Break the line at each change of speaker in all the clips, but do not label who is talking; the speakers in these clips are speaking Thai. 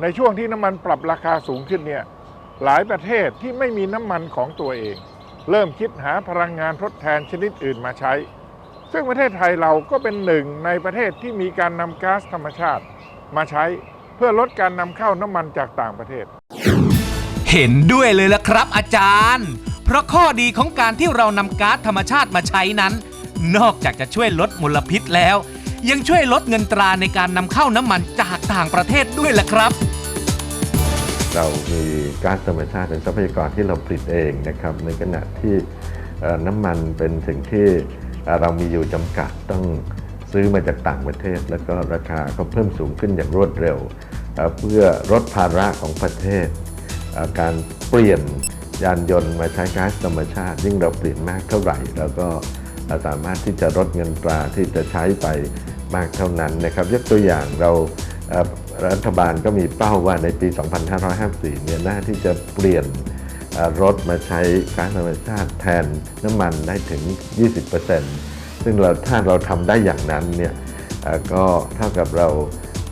ในช่วงที่น้ำมันปรับราคาสูงขึ้นเนี่ยหลายประเทศที่ไม่มีน้ำมันของตัวเอง เริ่มคิดหาพลังงานทดแทนชนิดอื่นมาใช้ ซึ่งประเทศไทยเราก็เป็นหนึ่งในประเทศที่มีการนำก๊าซธรรมชาติ มาใช้เพื่อลดการนำเข้าน้ำมันจากต่างประเทศ
เห็นด้วยเลยละครับอาจารย์ เพราะข้อดีของการที่เรานำก๊าซธรรมชาติมาใช้นั้น นอกจากจะช่วยลดมลพิษแล้ว ยังช่วยลดเงินตราในการนำเข้าน้ำมันจากต่างประเทศด้วยล่ะครับ
เรามีก๊าซธรรมชาติเป็นทรัพยากรที่เราผลิตเองนะครับในขณะที่น้ำมันเป็นสิ่งที่เรามีอยู่จำกัดต้องซื้อมาจากต่างประเทศ แล้วก็ราคาก็เพิ่มสูงขึ้นอย่างรวดเร็ว เพื่อลดภาระของประเทศ การเปลี่ยนยานยนต์มาใช้ก๊าซธรรมชาติ ยิ่งเราเปลี่ยนมากเท่าไหร่ แล้วก็สามารถที่จะลดเงินตราที่จะใช้ไป มากเท่านั้นนะครับยกตัวอย่างเรารัฐบาลก็มีเป้าว่าในปี 2554 เนี่ยน่าที่จะเปลี่ยนรถมาใช้ก๊าซธรรมชาติแทนน้ำมันได้ถึง 20%ซึ่งเราถ้าเราทำได้อย่างนั้นเนี่ยก็เท่ากับเรา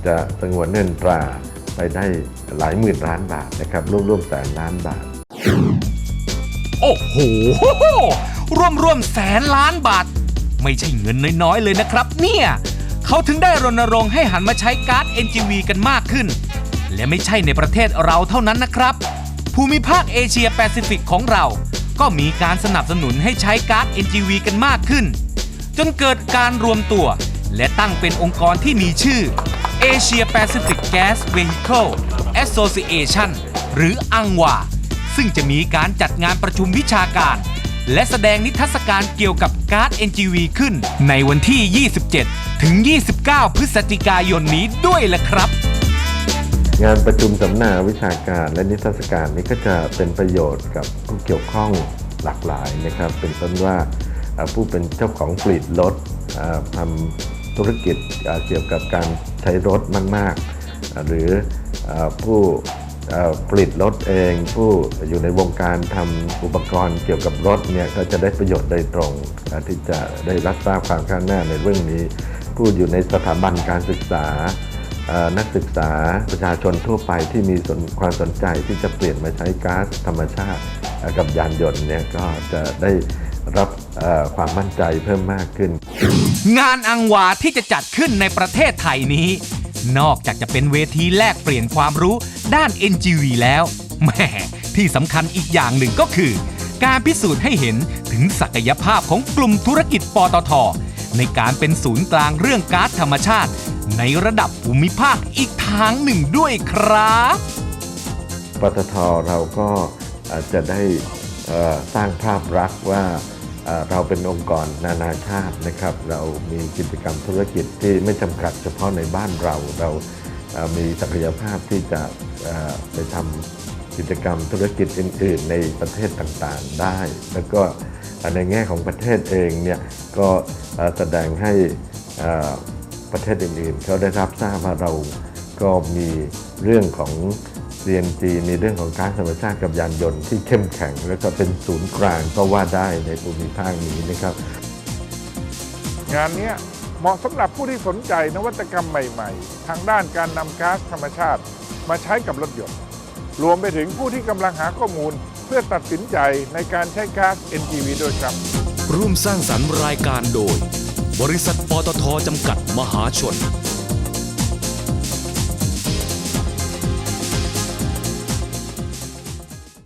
จะสงวนเงินตราไปได้หลายหมื่นล้านบาทนะครับร่วมๆแสนล้านบาท
โอ้โห ร่วมร่วมแสนล้านบาท ไม่ใช่เงินน้อยๆเลยนะครับ เนี่ย เขาถึงได้รณรงค์ให้หันมาใช้ก๊าซ NGV กันมากขึ้น และไม่ใช่ในประเทศเราเท่านั้นนะครับ ภูมิภาคเอเชียแปซิฟิกของเรา ก็มีการสนับสนุนให้ใช้ก๊าซ NGV กันมากขึ้น จนเกิดการรวมตัว และตั้งเป็นองค์กรที่มีชื่อ Asia Pacific Gas Vehicle Association หรืออังวาซึ่งจะมีการจัดงานประชุมวิชาการ และแสดงนิทรรศการเกี่ยวกับก๊าซ NGV ขึ้น ในวันที่ 27 ถึง 29 พฤศจิกายนนี้ด้วยแหละครับ
งานประชุมสัมมนาวิชาการและนิทรรศการนี้ก็จะเป็นประโยชน์กับผู้เกี่ยวข้องหลากหลายนะครับ เป็นต้นว่าผู้เป็นเจ้าของผลิตรถทำธุรกิจเกี่ยวกับการใช้รถมาก ๆ หรือผู้ ผลิตรถเองผู้อยู่ในวงการทำอุปกรณ์เกี่ยวกับรถเนี่ยก็จะได้ประโยชน์โดยตรงที่จะได้รับทราบความข้างหน้าในเรื่องนี้ ผู้อยู่ในสถาบันการศึกษานักศึกษาประชาชนทั่วไปที่มีความสนใจที่จะเปลี่ยนมาใช้ก๊าซธรรมชาติกับยานยนต์เนี่ยก็จะได้รับความมั่นใจเพิ่มมากขึ้น
งานอังวาที่จะจัดขึ้นในประเทศไทยนี้ นอกจากจะเป็นเวทีแลกเปลี่ยนความรู้ด้าน NGV แล้วแหม่ที่สำคัญอีกอย่างหนึ่งก็คือ การพิสูจน์ให้เห็นถึงศักยภาพของกลุ่มธุรกิจปตท ในการเป็นศูนย์กลางเรื่องก๊าซธรรมชาติ ในระดับภูมิภาคอีกทางหนึ่งด้วยครับ
ปตทเราก็จะได้สร้างภาพลักษณ์ว่า เราเป็นองค์กรนานาชาตินะครับ เรามีกิจกรรมธุรกิจที่ไม่จำกัดเฉพาะในบ้านเรา เรามีศักยภาพที่จะไปทำกิจกรรมธุรกิจอื่น ๆ ในประเทศต่างๆได้ แล้วก็ในแง่ของประเทศเองเนี่ยก็แสดงให้ประเทศอื่นๆเขาได้รับทราบว่าเราก็มีเรื่องของ CNG มีเรื่องของการธรรมชาติกับยานยนต์ที่เข้มแข็ง แล้วก็เป็นศูนย์กลางก็ว่าได้ในภูมิภาคนี้นะครับ
งานเนี้ยเหมาะสำหรับผู้ที่สนใจนวัตกรรมใหม่ ๆ ทางด้านการนำก๊าซธรรมชาติมาใช้กับรถยนต์ รวมไปถึงผู้ที่กำลังหาข้อมูลเพื่อตัดสินใจในการใช้ก๊าซ NGV ด้วยครับ
ร่วมสร้างสรรค์รายการโดย บริษัทปตทจำกัดมหาชน